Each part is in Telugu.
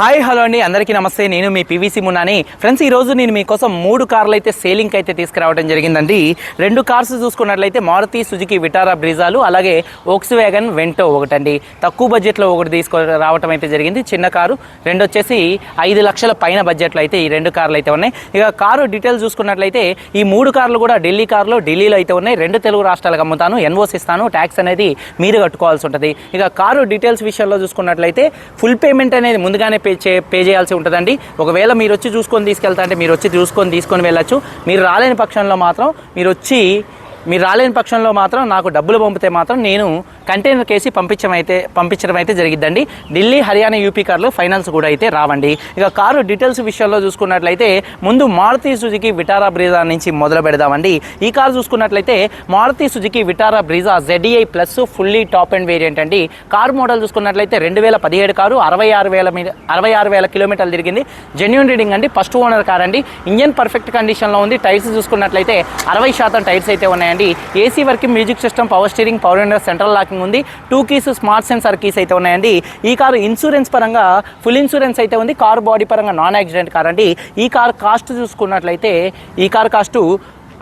హాయ్ హలో అండి. అందరికీ నమస్తే. నేను మీ పీవీసీ మున్నాని. ఫ్రెండ్స్ ఈరోజు నేను మీకోసం మూడు కార్లు అయితే సేలింగ్కి అయితే తీసుకురావడం జరిగిందండి. రెండు కార్స్ చూసుకున్నట్లయితే మారుతి సుజుకి విటారా బ్రిజాలు అలాగే ఓక్స్ వ్యాగన్ వెంటో ఒకటండి. తక్కువ బడ్జెట్లో ఒకటి తీసుకు రావటం అయితే జరిగింది. చిన్న కారు. రెండు వచ్చేసి ఐదు లక్షల పైన బడ్జెట్లో అయితే ఈ రెండు కార్లు అయితే ఉన్నాయి. ఇక కారు డీటెయిల్స్ చూసుకున్నట్లయితే ఈ మూడు కార్లు కూడా ఢిల్లీ కార్లు ఢిల్లీలో అయితే ఉన్నాయి. రెండు తెలుగు రాష్ట్రాలకు అమ్ముతాను. ఎన్ఓసి ఇస్తాను. ట్యాక్స్ అనేది మీరు కట్టుకోవాల్సి ఉంటుంది. ఇక కారు డీటెయిల్స్ విషయంలో చూసుకున్నట్లయితే ఫుల్ పేమెంట్ అనేది ముందుగానే పే చే పే చేయాల్సి ఉంటుందండి. ఒకవేళ మీరు వచ్చి చూసుకొని తీసుకెళ్తా అంటే మీరు వచ్చి చూసుకొని తీసుకొని వెళ్ళచ్చు. మీరు రాలేని పక్షంలో మాత్రం మీరు వచ్చి మీరు రాలేని పక్షంలో మాత్రం నాకు డబ్బులు పంపితే మాత్రం నేను కంటైనర్ కేసి పంపించడం అయితే పంపించడం అయితే జరిగిద్దండి. ఢిల్లీ హర్యానా యూపీ కార్లు ఫైనల్స్ కూడా అయితే రావండి. ఇక కారు డీటెయిల్స్ విషయంలో చూసుకున్నట్లయితే ముందు మారుతి సుజుకి విటారా బ్రీజా నుంచి మొదలు పెడదామండి. ఈ కారు చూసుకున్నట్లయితే Maruti Suzuki Vitara Brezza ZDI plus fully top and variant అండి. కారు మోడల్ చూసుకున్నట్లయితే రెండు వేల పదిహేడు కారు అరవై ఆరు వేల మీద అరవై ఆరు వేల కిలోమీటర్లు తిరిగింది. జెన్యున్ రీడింగ్ అండి ఫస్ట్ ఓనర్ కార్ అండి ఇంజన్ పర్ఫెక్ట్ కండిషన్లో ఉంది. టైర్స్ చూసుకున్నట్లయితే అరవై శాతం టైర్స్ అయితే ఉన్నాయి. ఉన్నాయండి. AC working music system power steering power window central locking ఉంది. Two keys smart sensor keys అయితే ఉన్నాయండి. ఈ కారు ఇన్సూరెన్స్ పరంగా ఫుల్ ఇన్సూరెన్స్ అయితే ఉంది. కారు బాడీ పరంగా నాన్ యాక్సిడెంట్ కార్ అండి ఈ కార్ కాస్ట్ చూసుకున్నట్లయితే ఈ కార్ కాస్ట్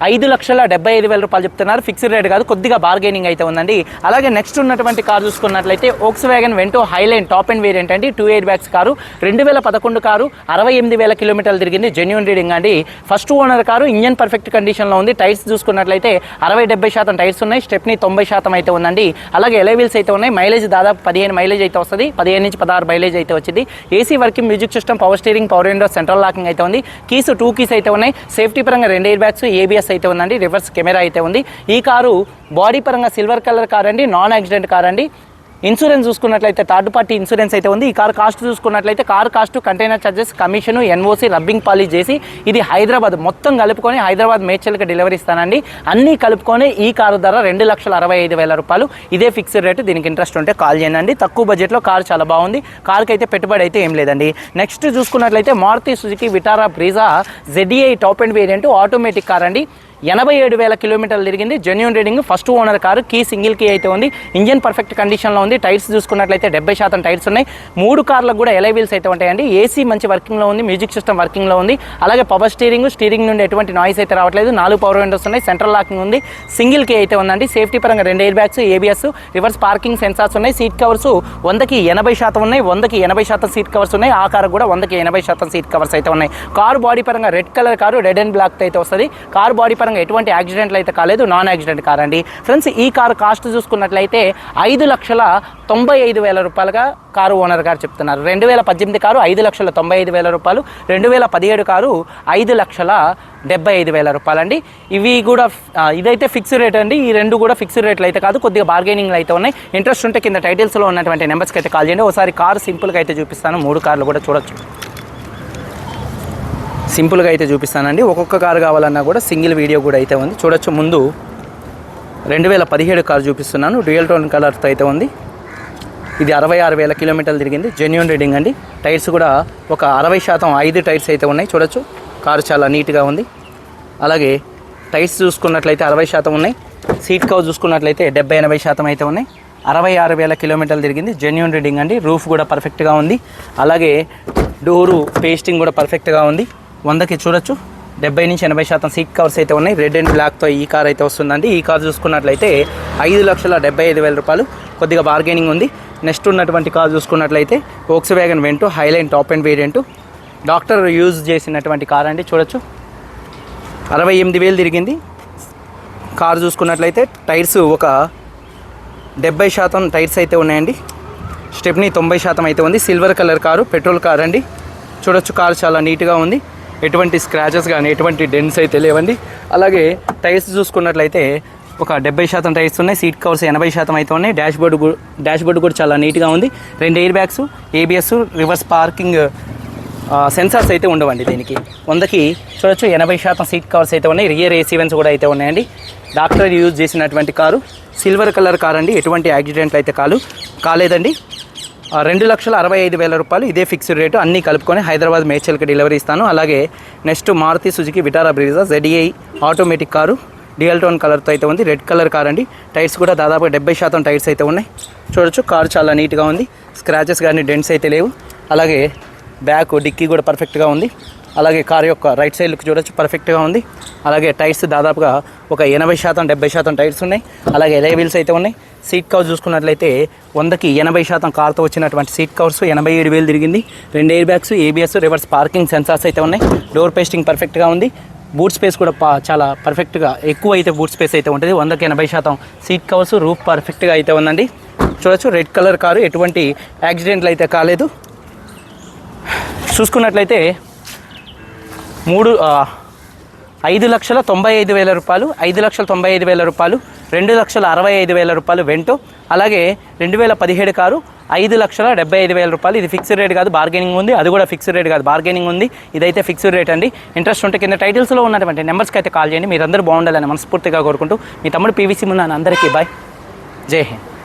ఐదు లక్షల డెబ్బై ఐదు వేల రూపాయలు చెప్తున్నారు. ఫిక్స్డ్ రేట్ కాదు కొద్దిగా బార్గెనింగ్ అయితే ఉందండి. అలాగే నెక్స్ట్ ఉన్నటువంటి కార్ చూసుకున్నట్లయితే Volkswagen Vento Highline top end variant అండి. టూ ఎయిట్ బ్యాగ్స్ కారు రెండు వేల పదకొండు కారు అరవై ఎనిమిది వేల కిలోమీటర్లు తిరిగింది. జెన్యున్ రీడింగ్ అండి. First owner car engine perfect కండిషన్లో ఉంది. టైర్స్ చూసుకున్నట్లయితే అరవై డెబ్బై శాతం టైర్స్ ఉన్నాయి. స్టెప్ని తొంభై శాతం అయితే ఉందండి. అలాగే ఎలవీల్స్ అయితే ఉన్నాయి. మైలేజ్ దాదాపు పదిహేను మైలేజ్ అయితే వస్తుంది. పదిహేను నుంచి పదహారు మైలేజ్ అయితే వచ్చింది. AC working music system power steering power window central locking అయితే ఉంది. కీస్ టూ కీస్ అయితే ఉన్నాయి. సేఫ్టీ పరంగా రెండు ఎయిర్ బ్యాగ్స్ ఏబిఎస్ అయితే ఉందండి. రివర్స్ కెమెరా అయితే ఉంది. ఈ కారు బాడీ పరంగా సిల్వర్ కలర్ కార్ అండి నాన్ యాక్సిడెంట్ కార్ అండి ఇన్సూరెన్స్ చూసుకున్నట్లయితే థర్డ్ పార్టీ ఇన్సూరెన్స్ అయితే ఉంది. ఈ కార్ కాస్ట్ చూసుకున్నట్లయితే car cost container charges commission NOC rubbing polish చేసి ఇది హైదరాబాద్ మొత్తం కలుపుకొని హైదరాబాద్ మేడ్చల్కి డెలివరీ ఇస్తానండి. అన్నీ కలుపుకొని ఈ కారు ధర రెండు లక్షల అరవై ఐదు వేల రూపాయలు. ఇదే ఫిక్స్డ్ రేటు దీనికి ఇంట్రెస్ట్ ఉంటే కాల్ చేయండి. తక్కువ బడ్జెట్లో కార్ చాలా బాగుంది. కార్కి అయితే పెట్టుబడి అయితే ఏం లేదండి. నెక్స్ట్ చూసుకున్నట్లయితే Maruti Suzuki Vitara Brezza ZXI top end variant automatic car అండి. ఎనభై ఏడు వేల కిలోమీటర్లు తిరిగింది. Genuine reading first owner car key single key అయితే ఉంది. ఇంజన్ పర్ఫెక్ట్ కండిషన్లో ఉంది. టైర్స్ చూసుకున్నట్లయితే డెబ్బై శాతం టైర్స్ ఉన్నాయి. మూడు కార్లకు కూడా ఎలై వీల్స్ అయితే ఉంటాయండి. ఏసీ మంచి వర్కింగ్లో ఉంది. మ్యూజిక్ సిస్టమ్ వర్కింగ్లో ఉంది. అలాగే పవర్ స్టీరింగ్ స్టీరింగ్ నుండి ఎటువంటి నాయిస్ అయితే రావట్లేదు. నాలుగు పవర్ విండోస్ ఉన్నాయి. సెంట్రల్ లాకింగ్ ఉంది. సింగిల్ కీ అయితే ఉందండి. సేఫ్టీ పరంగా రెండు air bags ABS reverse parking sensors ఉన్నాయి. సీట్ కవర్స్ వందకి ఎనభై శాతం ఉన్నాయి. వందకి ఎనభై శాతం సీట్ కవర్స్ ఉన్నాయి. ఆ కారు కూడా వందకి ఎనభై శాతం సీట్ కవర్స్ అయితే ఉన్నాయి. కారు బాడీ పరంగా red colour car red and black అయితే వస్తుంది. కారు బాడీ పరంగా ఎటువంటి యాక్సిడెంట్లు అయితే కాలేదు నాన్ యాక్సిడెంట్ కార్ అండి ఫ్రెండ్స్ ఈ కారు కాస్ట్ చూసుకున్నట్లయితే ఐదు లక్షల తొంభై ఐదు వేల రూపాయలుగా కారు ఓనర్ గారు చెప్తున్నారు. రెండు వేల పద్దెనిమిది కారు ఐదు లక్షల తొంభై ఐదు వేల రూపాయలు రెండు వేల పదిహేడు కారు ఐదు లక్షల డెబ్బై ఐదు వేల రూపాయలండి. ఇవి కూడా ఇదైతే ఫిక్స్ రేట్ అండి. ఈ రెండు కూడా ఫిక్స్డ్ రేట్లు అయితే కాదు కొద్దిగా బార్గెనింగ్లు అయితే ఉన్నాయి. ఇంట్రెస్ట్ ఉంటే కింద టైటిల్స్లో ఉన్నటువంటి నెంబర్స్కి అయితే కాల్ చేయండి. ఒకసారి కారు సింపుల్గా అయితే చూపిస్తాను. మూడు కార్లు కూడా చూడొచ్చు. సింపుల్గా అయితే చూపిస్తానండి. ఒక్కొక్క కారు కావాలన్నా కూడా సింగిల్ వీడియో కూడా అయితే ఉంది. చూడొచ్చు ముందు. రెండు వేల పదిహేడు కారు చూపిస్తున్నాను. డ్యూయల్ టోన్ కలర్తో అయితే ఉంది. ఇది అరవై ఆరు వేల కిలోమీటర్లు తిరిగింది. జెన్యున్ రీడింగ్ అండి. టైర్స్ కూడా ఒక అరవై శాతం ఐదు టైర్స్ అయితే ఉన్నాయి. చూడొచ్చు. కారు చాలా నీట్గా ఉంది. అలాగే టైర్స్ చూసుకున్నట్లయితే అరవై శాతం ఉన్నాయి. సీట్ కవర్ చూసుకున్నట్లయితే డెబ్బై ఎనభై శాతం అయితే ఉన్నాయి. అరవై ఆరు వేల కిలోమీటర్లు తిరిగింది. జెన్యున్ రీడింగ్ అండి. రూఫ్ కూడా పర్ఫెక్ట్గా ఉంది. అలాగే డోరు పేస్టింగ్ కూడా పర్ఫెక్ట్గా ఉంది. వందకి చూడొచ్చు. డెబ్బై నుంచి ఎనభై శాతం సీట్ కవర్స్ అయితే ఉన్నాయి. రెడ్ అండ్ బ్లాక్తో ఈ కార్ అయితే వస్తుందండి. ఈ కార్ చూసుకున్నట్లయితే ఐదు లక్షల డెబ్బై ఐదు వేల రూపాయలు కొద్దిగా బార్గెనింగ్ ఉంది. నెక్స్ట్ ఉన్నటువంటి కార్ చూసుకున్నట్లయితే Volkswagen Vento Highline top end variant doctor use చేసినటువంటి కార్ అండి. చూడొచ్చు. అరవై ఎనిమిది వేలు తిరిగింది. కారు చూసుకున్నట్లయితే టైర్స్ ఒక డెబ్బై శాతం టైర్స్ అయితే ఉన్నాయండి. స్టెప్ని తొంభై శాతం అయితే ఉంది. Silver colour car petrol car అండి. చూడొచ్చు కారు చాలా నీట్గా ఉంది. ఎటువంటి స్క్రాచెస్ కానీ ఎటువంటి డెన్స్ అయితే లేవండి. అలాగే టైర్స్ చూసుకున్నట్లయితే ఒక డెబ్బై శాతం టైర్స్ ఉన్నాయి సీట్ కవర్స్ ఎనభై శాతం అయితే ఉన్నాయి. డాష్ బోర్డు డాష్ బోర్డు కూడా చాలా నీట్గా ఉంది. రెండు air bags ABS reverse parking sensors అయితే ఉండవండి దీనికి. వందకి చూడొచ్చు ఎనభై శాతం సీట్ కవర్స్ అయితే ఉన్నాయి. రియర్ ఏసీవెన్స్ కూడా అయితే ఉన్నాయండి. డాక్టర్ యూజ్ చేసినటువంటి కారు. సిల్వర్ కలర్ కార్ అండి ఎటువంటి యాక్సిడెంట్లు అయితే కాలు కాలేదండి. రెండు లక్షల అరవై ఐదు వేల రూపాయలు ఇదే ఫిక్స్డ్ రేటు. అన్నీ కలుపుకొని హైదరాబాద్ మేడ్చల్కి డెలివరీ ఇస్తాను. అలాగే next Maruti Suzuki Vitara Brezza ZDI automatic car. Dual tone కలర్తో అయితే ఉంది. రెడ్ కలర్ కార్ అండి. టైర్స్ కూడా దాదాపు డెబ్బై శాతం టైర్స్ అయితే ఉన్నాయి. చూడొచ్చు కారు చాలా నీట్గా ఉంది. స్క్రాచెస్ కానీ డెంట్స్ అయితే లేవు. అలాగే బ్యాక్ డిక్కీ కూడా పర్ఫెక్ట్గా ఉంది. అలాగే కార్ యొక్క రైట్ సైడ్ లుక్ చూడొచ్చు పర్ఫెక్ట్గా ఉంది. అలాగే టైర్స్ దాదాపుగా ఒక ఎనభై శాతం డెబ్బై శాతం టైర్స్ ఉన్నాయి. అలాగే ఎలై వీల్స్ అయితే ఉన్నాయి. సీట్ కవర్స్ చూసుకున్నట్లయితే వందకి ఎనభై శాతం కార్తో వచ్చినటువంటి సీట్ కవర్స్ ఎనభై ఏడు వేలు తిరిగింది. రెండు air bags ABS reverse parking sensors అయితే ఉన్నాయి. డోర్ పేస్టింగ్ పర్ఫెక్ట్గా ఉంది. బూట్ స్పేస్ కూడా పా చాలా పర్ఫెక్ట్గా ఎక్కువ అయితే బూట్ స్పేస్ అయితే ఉంటుంది. వందకి ఎనభై శాతం సీట్ కవర్స్ రూఫ్ పర్ఫెక్ట్గా అయితే ఉందండి. చూడొచ్చు రెడ్ కలర్ కారు ఎటువంటి యాక్సిడెంట్లు అయితే కాలేదు. చూసుకున్నట్లయితే మూడు ఐదు లక్షల తొంభై ఐదు వేల రూపాయలు ఐదు లక్షల తొంభై ఐదు వేల రూపాయలు రెండు లక్షల అరవై ఐదు వేల రూపాయలు వెంటో. అలాగే రెండు వేల పదిహేడు కారు ఐదు లక్షల డెబ్బై ఐదు వేల రూపాయలు. ఇది ఫిక్స్డ్ రేట్ కాదు బార్గెనింగ్ ఉంది. అది కూడా ఫిక్స్డ్ రేట్ కాదు బార్గెనింగ్ ఉంది. ఇదైతే ఫిక్స్డ్ రేట్ అండి. ఇంట్రెస్ట్ ఉంటే కింద టైటిల్స్లో ఉన్నటువంటి నెంబర్స్కి అయితే కాల్ చేయండి. మీరందరూ బాగుండాలని మనస్ఫూర్తిగా కోరుకుంటూ మీ తమ్ముడు పీవీసీ ఉన్నాను అందరికీ బాయ్. జై హింద్.